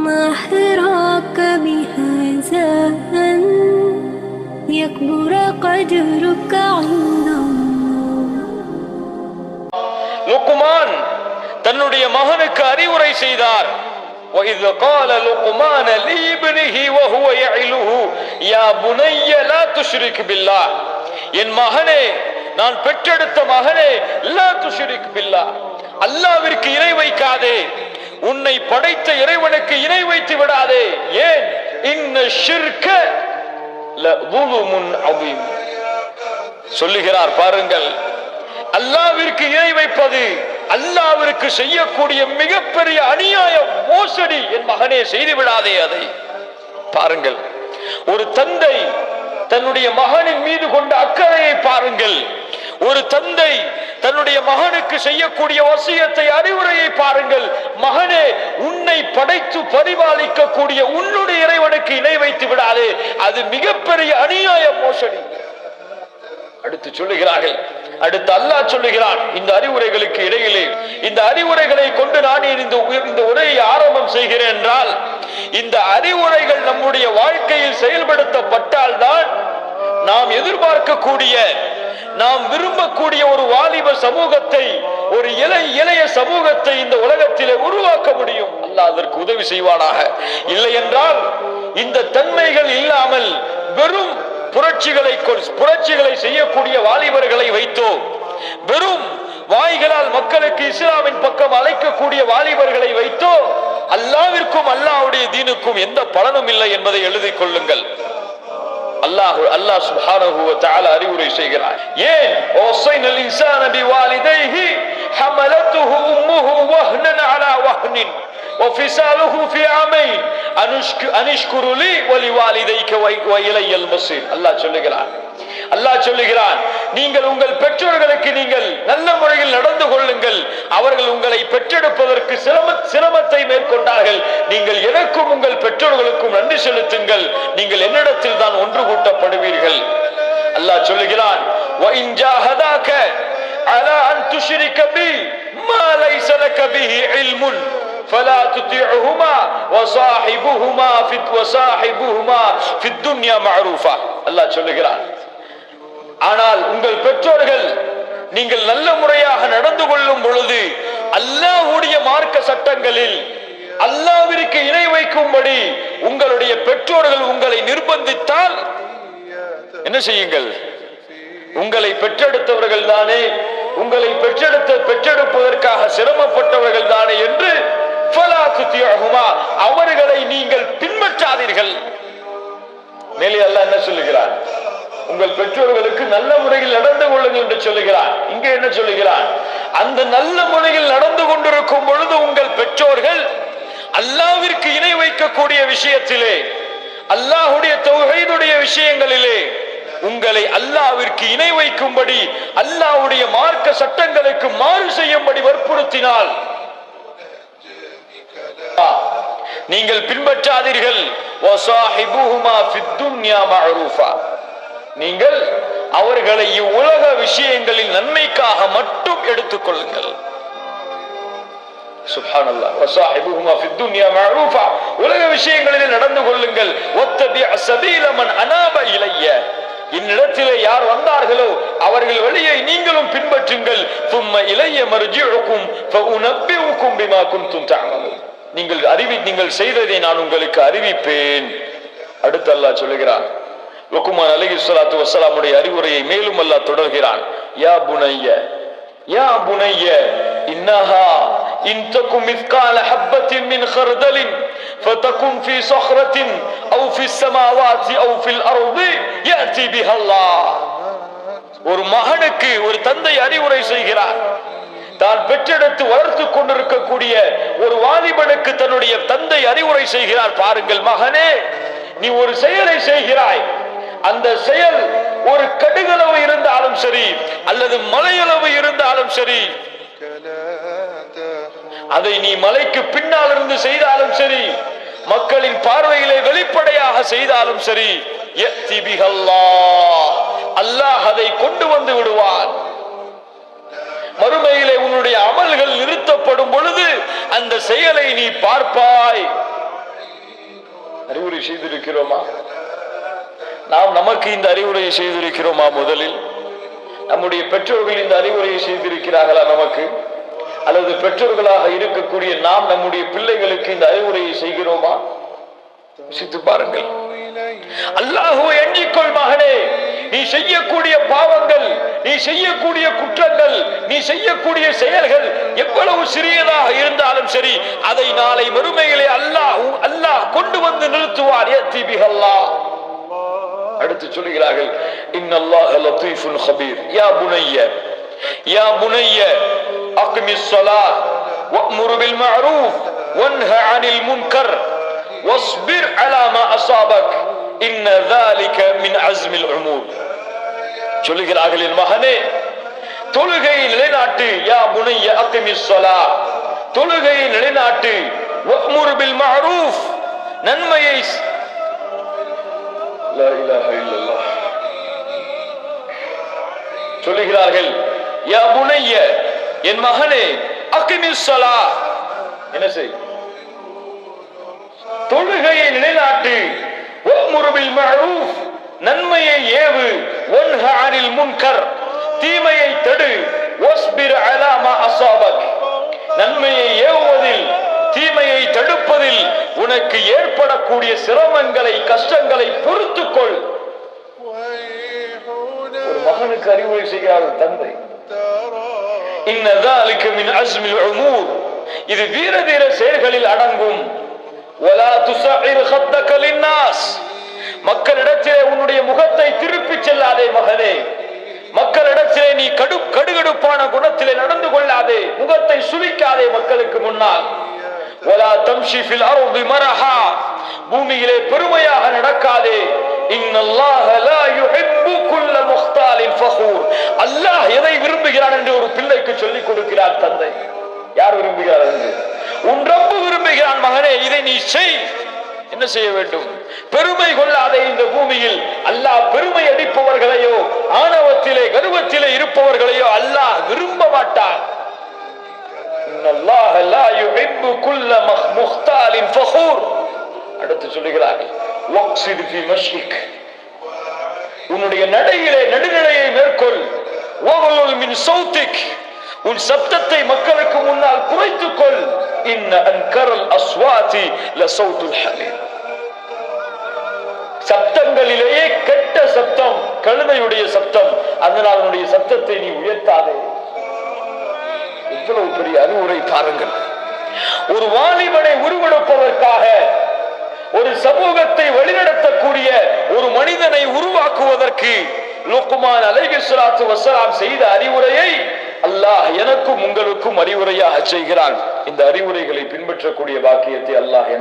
ما حراك بهذا أن يكبر قدرك عند الله லுக்குமான் தன்னுடைய மகனுக்கு அறிவுரை செய்தார் وإذ قال لقمان لابنه وهو يعله يا بني لا تشرك بالله என் மகனே நான் பெற்றெடுத்த மகனே லா துஷ்ரிக் பில்லா அல்லாவிற்கு இணை வைக்காதே உன்னை படைத்த இறைவனுக்கு இணை வைத்து விடாதே. ஏன்? இன்ன ஷிர்க சொல்லுகிறார் பாருங்கள். அல்லாவிற்கு இணை வைப்பது அல்லாவிற்கு செய்யக்கூடிய மிகப்பெரிய அநியாய மோசடி என் மகனே செய்து விடாதே அதை. பாருங்கள். ஒரு தந்தை தன்னுடைய மகனின் மீது கொண்ட அக்கறையை பாருங்கள். ஒரு தந்தை தன்னுடைய மகனுக்கு செய்யக்கூடிய வசியத்தை அறிவுரையை பாருங்கள். மகனே உன்னை படைத்து பரிபாலிக்கக்கூடிய உன்னுடைய இறைவனுக்கு இணை வைத்து விடாதே. அது மிகப்பெரிய அநியாய மோசடி. அடுத்து சொல்லுகிறார்கள். அடுத்து அல்லாஹ் சொல்லுகிறான் இந்த அறிவுரைகளுக்கு இடையிலே இந்த அறிவுரைகளை கொண்டு நான் இந்த இந்த உரையை ஆரம்பம் செய்கிறேன் என்றால் இந்த அறிவுரைகள் நம்முடைய வாழ்க்கையில் செயல்படுத்தப்பட்டால் தான் நாம் எதிர்பார்க்கக்கூடிய நாம் விரும்பக்கூடிய ஒரு வாலிப சமூகத்தை ஒரு இலை இளைய சமூகத்தை இந்த உலகத்திலே உருவாக்க முடியும். அல்ல அதற்கு உதவி செய்வானாக. இல்லை என்றால் இந்த தன்மைகள் இல்லாமல் வெறும் புரட்சிகளை கொ- புரட்சிகளை செய்யக்கூடிய வாலிபர்களை வைத்தோ வெறும் வாய்களால் மக்களுக்கு இஸ்லாமின் பக்கம் அழைக்கக்கூடிய வாலிபர்களை வைத்தோ அல்லாவிற்கும் அல்லாஹ்வுடைய தீனுக்கும் எந்த பலனும் இல்லை என்பதை எழுதி கொள்ளுங்கள். அல்லாஹ் அல்லாஹ் சுப்ஹானஹு வ தஆலா அறிவுரை செய்கிறார் ஏன் வஸைனல் இன்சான பிவாலிதைஹி ஹமலத்துஹு உம்முஹு வஹ்னன் அலா வஹ்னின் وفصاله في عامين أنشك أنشكر لي ولوالديك وإ- وإلي المصير அல்லாஹ் சொல்லுகிறான் அல்லாஹ் சொல்லுகிறான் நீங்கள் உங்கள் பெற்றோர்களுக்கு நீங்கள் நல்ல முறையில் நடந்து கொள்ளுங்கள் அவர்கள் உங்களை பெற்றெடுப்பதற்கு சிரம சிரமத்தை மேற்கொண்டார்கள் நீங்கள் எனக்கும் உங்கள் பெற்றோர்களுக்கும் நன்றி செலுத்துங்கள் நீங்கள் என்னிடத்தில் தான் ஒன்று கூட்டப்படுவீர்கள் அல்லாஹ் சொல்லுகிறான் وَإِنْ جَاهَدَاكَ عَلَى أَنْ تُشْرِكَ بِي مَا لَيْسَ لَكَ بِهِ عِلْمٌ فلا تطيعهما وصاحبهما في وصاحبهما في الدنيا معروفا அல்லாஹ் சொல்லுகிறான் ஆனால் உங்கள் பெற்றோர்கள் நீங்கள் நல்ல முறையாக நடந்து கொள்ளும் பொழுது அல்லாஹுடைய மார்க்க சட்டங்களில் அல்லாவிற்கு இணை வைக்கும்படி உங்களுடைய பெற்றோர்கள் உங்களை நிர்பந்தித்தால் என்ன செய்யுங்கள்? உங்களை பெற்றெடுத்தவர்கள் தானே. உங்களை பெற்றெடுத்த பெற்றெடுப்பதற்காக சிரமப்பட்டவர்கள் தானே என்று அவர்களை நீங்கள் பின்பற்றாதீர்கள். மேலே அல்ல என்ன சொல்லுகிறார் உங்கள் பெற்றோர்களுக்கு நல்ல முறையில் நடந்து கொள்ளுங்கள் என்று சொல்லுகிறார். இங்க என்ன சொல்லுகிறார்? அந்த நல்ல முறையில் நடந்து கொண்டிருக்கும் பொழுது உங்கள் பெற்றோர்கள் அல்லாவிற்கு இணை வைக்கக்கூடிய விஷயத்திலே அல்லாஹுடைய தொகையினுடைய விஷயங்களிலே உங்களை அல்லாவிற்கு இணை வைக்கும்படி அல்லாஹ்வுடைய மார்க்க சட்டங்களுக்கு மாறு செய்யும்படி வற்புறுத்தினால் நீங்கள் பின்பற்றாதீர்கள். நீங்கள் அவர்களை இவ்வுலக விஷயங்களில் நன்மைக்காக மட்டும் எடுத்துக் கொள்ளுங்கள் உலக விஷயங்களில் நடந்து கொள்ளுங்கள். ஒத்தபி அனாப என்னிடத்திலே யார் வந்தார்களோ அவர்கள் வழியை நீங்களும் பின்பற்றுங்கள். தும்ம இளைய மருஜிக்கும் நீங்கள் அறிவி நீங்கள் செய்ததை நான் உங்களுக்கு அறிவிப்பேன். அடுத்து அல்லாஹ் சொல்லுகிறான். லுக்குமான் அலைஹி ஸலாத்து வஸலாமுடைய அறிவுரையை மேலும் அல்லாஹ் தொடர்கிறான் யா புனைய யா புனைய இன்னஹா இன் தகும் மிஸ்கால ஹப்பத்தின் மின் خردل فتكن في صخرة أو في السماوات أو في الأرض يأتي بها الله ஒரு மகனுக்கு ஒரு தந்தை அறிவுரை செய்கிறார் தான் பெற்றெடுத்து வளர்த்து கொண்டிருக்கக்கூடிய ஒரு வாலிபனுக்கு தன்னுடைய தந்தை அறிவுரை செய்கிறார் பாருங்கள் மகனே நீ ஒரு செயலை செய்கிறாய் அந்த செயல் ஒரு கடுகளவு இருந்தாலும் சரி அல்லது மலையளவு இருந்தாலும் சரி அதை நீ மலைக்கு பின்னால் இருந்து செய்தாலும் சரி மக்களின் பார்வையிலே வெளிப்படையாக செய்தாலும் சரி அல்லாஹ் அதை கொண்டு வந்து விடுவான். மறுமையிலே உன்னுடைய அமல்கள் நிறுத்தப்படும் பொழுது அந்த செயலை நீ பார்ப்பாய். அறிவுரை செய்திருக்கிறோமா? நாம் நமக்கு இந்த அறிவுரையை செய்திருக்கிறோமா முதலில்? நம்முடைய பெற்றோர்கள் இந்த அறிவுரையை செய்திருக்கிறார்களா நமக்கு? அல்லது பெற்றோர்களாக இருக்கக்கூடிய நாம் நம்முடைய பிள்ளைகளுக்கு இந்த அறிவுரையை செய்கிறோமா? சித்து பாருங்கள். அல்லாஹுவை எண்ணிக்கொள் மகனே நீ செய்யக்கூடிய பாவங்கள் நீ செய்யக்கூடிய குற்றங்கள் நீ செய்யக்கூடிய செயல்கள் எவ்வளவு சிறியதாக இருந்தாலும் சரி அதை நாளை மறுமையிலே அல்லாஹ் அல்லாஹ் கொண்டு வந்து நிறுத்துவார் ஏத்தி பிகல்லா அடுத்து சொல்கிறார்கள் இன்னல்லாஹ லத்தீஃபுன் ஹபீர் யா புனைய யா புனைய அக்மிஸ் ஸலாத் வஅமுரு பில் மஅரூஃப் வன்ஹ அனில் முன்கர் واصبر على ما أصابك إن ذلك من عزم الأمور சொல்லுகிறார்கள் என் மகனே தொழுகையை நிலைநாட்டு யா புனைய அக்மிஸ் ஸலாத் தொழுகையை நிலைநாட்டு வஅமுரு பில் மஅரூஃப் நன்மையை லா இலாஹ இல்லல்லாஹ். சொல்லுகிறார்கள் என் மகனே அகிமிஸ் என்ன செய்? தொழுகையை நிலைநாட்டு. வஅமுரு பில் நன்மையை ஏவு. ஒன்ஹாரில் முன்கர். தீமையை தடு. ஒஸ்பிர் அலாமா அசாபக் நன்மையை ஏவுவதில் தீமையை தடுப்பதில் உனக்கு ஏற்படக்கூடிய சிரமங்களை கஷ்டங்களை பொறுத்துக்கொள். மகனுக்கு அறிவுரை செய்கிறார் தந்தை. இன்னதாலுக்கு மின் அஸ்மில் உமூர். இது வீர தீர செயல்களில் அடங்கும். வலா துசஇர் ஹத்தக மக்களிடத்திலே உன்னுடைய முகத்தை திருப்பி செல்லாதே மகனே. மக்களிடத்திலே நீ கடு கடுகடுப்பான குணத்திலே நடந்து கொள்ளாதே. முகத்தை சுழிக்காதே மக்களுக்கு முன்னால். ولا تمشي في الارض مرحا பூமியிலே பெருமையாக நடக்காதே இன்னல்லாஹ லா யுஹிப்பு குல்ல முக்தாலின் ஃபகூர் அல்லாஹ் எதை விரும்புகிறான் என்று ஒரு பிள்ளைக்கு சொல்லிக் கொடுக்கிறார் தந்தை யார் விரும்புகிறார் என்று உன் ரப்பு விரும்புகிறான் மகனே இதை நீ செய் என்ன செய்ய வேண்டும் பெருமை கொள்ளாதே இந்த பூமியில் அல்லாஹ் பெருமை அடிப்பவர்களையோ ஆணவத்திலே கர்வத்திலே இருப்பவர்களையோ அல்லாஹ் விரும்ப மாட்டான் அடுத்து சொல்லுகிறார்கள் உன்னுடைய நடையிலே நடுநிலையை மேற்கொள். மின் சௌத்திக். உன் சப்தத்தை மக்களுக்கு முன்னால் குறைத்துக் கொள். இன்ன அன்கரல் அஸ்வாதி லசௌதுல் ஹலீம். சப்தங்களிலேயே கெட்ட சப்தம் கழுதையுடைய சப்தம். அதனால் உன்னுடைய சப்தத்தை நீ உயர்த்தாதே. இவ்வளவு பெரிய அறிவுரை பாருங்கள் ஒரு வாலிபனை உருவெடுப்பதற்காக ஒரு சமூகத்தை வழிநடத்தக்கூடிய ஒரு மனிதனை உருவாக்குவதற்கு லுக்குமான் அலைஹிஸ்ஸலாத்து வஸ்ஸலாம் செய்த அறிவுரையை அல்லாஹ் எனக்கும் உங்களுக்கும் அறிவுரையாக செய்கிறான். இந்த அறிவுரைகளை பின்பற்றக்கூடிய பாக்கியத்தை அல்லாஹ் எனக்கு